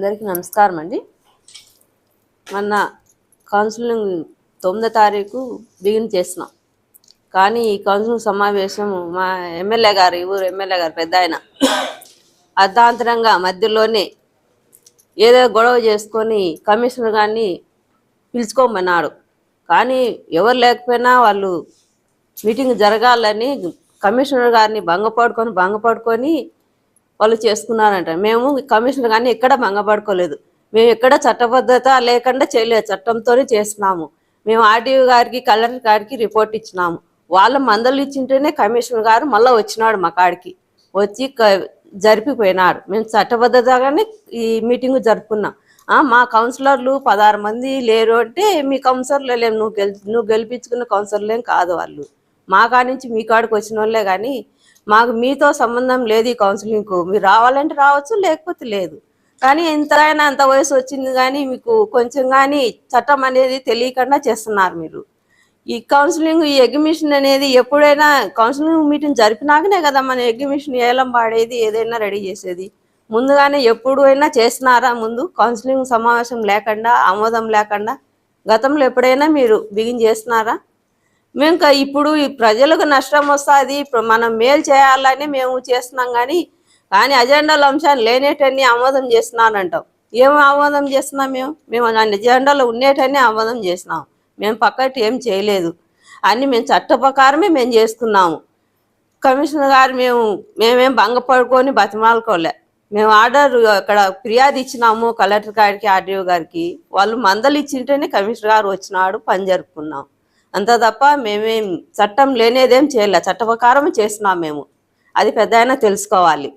అందరికీ నమస్కారం అండి. మొన్న కౌన్సిలింగ్ తొమ్మిదో తారీఖు బిగిన్ చేసినాం కానీ ఈ కౌన్సిలింగ్ సమావేశం మా ఎమ్మెల్యే గారు ఈ ఊరు ఎమ్మెల్యే గారు పెద్ద ఆయన అర్ధాంతరంగా మధ్యలోనే ఏదో గొడవ చేసుకొని కమిషనర్ గారిని పిలుచుకోమన్నాడు. కానీ ఎవరు లేకపోయినా వాళ్ళు మీటింగ్ జరగాలని కమిషనర్ గారిని భంగపడుకొని భంగపడుకొని వాళ్ళు చేసుకున్నారంట. మేము కమిషనర్ కానీ ఎక్కడ మంగపడుకోలేదు. మేము ఎక్కడ చట్టబద్ధత లేకుండా చేయలేదు. చట్టంతోనే చేస్తున్నాము. మేము ఆర్డీఓ గారికి కలెక్టర్ గారికి రిపోర్ట్ ఇచ్చినాము. వాళ్ళ మందలు ఇచ్చింటేనే కమిషనర్ గారు మళ్ళీ వచ్చినాడు మా కాడికి. వచ్చి క- జరిపిపోయినాడు మేము చట్టబద్ధతగానే ఈ మీటింగ్ జరుపుకున్నాం. మా కౌన్సిలర్లు పదహారు మంది లేరు అంటే మీ కౌన్సిలర్లు లేము నువ్వు గెలి నువ్వు గెలిపించుకున్న కౌన్సిలర్లేం కాదు వాళ్ళు. మా కాడ నుంచి మీ కాడికి వచ్చిన వాళ్ళే కానీ మాకు మీతో సంబంధం లేదు ఈ కౌన్సిలింగ్కు. మీరు రావాలంటే రావచ్చు లేకపోతే లేదు. కానీ ఎంతైనా అంత వయసు వచ్చింది కానీ మీకు కొంచెం కానీ చట్టం అనేది తెలియకుండా చేస్తున్నారు మీరు. ఈ కౌన్సిలింగ్ ఈ ఎగ్జిబిషన్ అనేది ఎప్పుడైనా కౌన్సిలింగ్ మీటింగ్ జరిపినాకనే కదా మన ఎగ్జిబిషన్ ఏలం పాడేది ఏదైనా రెడీ చేసేది. ముందుగానే ఎప్పుడు అయినా చేసినారా ముందు? కౌన్సిలింగ్ సమావేశం లేకుండా ఆమోదం లేకుండా గతంలో ఎప్పుడైనా మీరు బిగిన్ చేస్తున్నారా? మేము ఇంకా ఇప్పుడు ప్రజలకు నష్టం వస్తుంది ఇప్పుడు మనం మేలు చేయాలని మేము చేస్తున్నాం కానీ కానీ అజెండాలో అంశాలు లేనేటన్ని ఆమోదం చేస్తున్నానంటాం ఏం ఆమోదం చేస్తున్నాం మేము? మేము అజెండాలో ఉండేటన్ని ఆమోదం చేసినాం మేము పక్కటి ఏం చేయలేదు. అన్ని మేము చట్ట ప్రకారమే మేము చేసుకున్నాము కమిషనర్ గారు మేము మేమేం భంగపడుకొని బతిమాలుకోలే. మేము ఆర్డర్ అక్కడ ఫిర్యాదు ఇచ్చినాము కలెక్టర్ గారికి ఆర్డీఓ గారికి. వాళ్ళు మందలు ఇచ్చింటేనే కమిషనర్ గారు వచ్చినాడు పని జరుపుకున్నాం. అంత తప్ప మేమేం చట్టం లేనేదేం చేయలే. చట్ట ప్రకారం చేస్తున్నాం మేము. అది పెద్ద తెలుసుకోవాలి.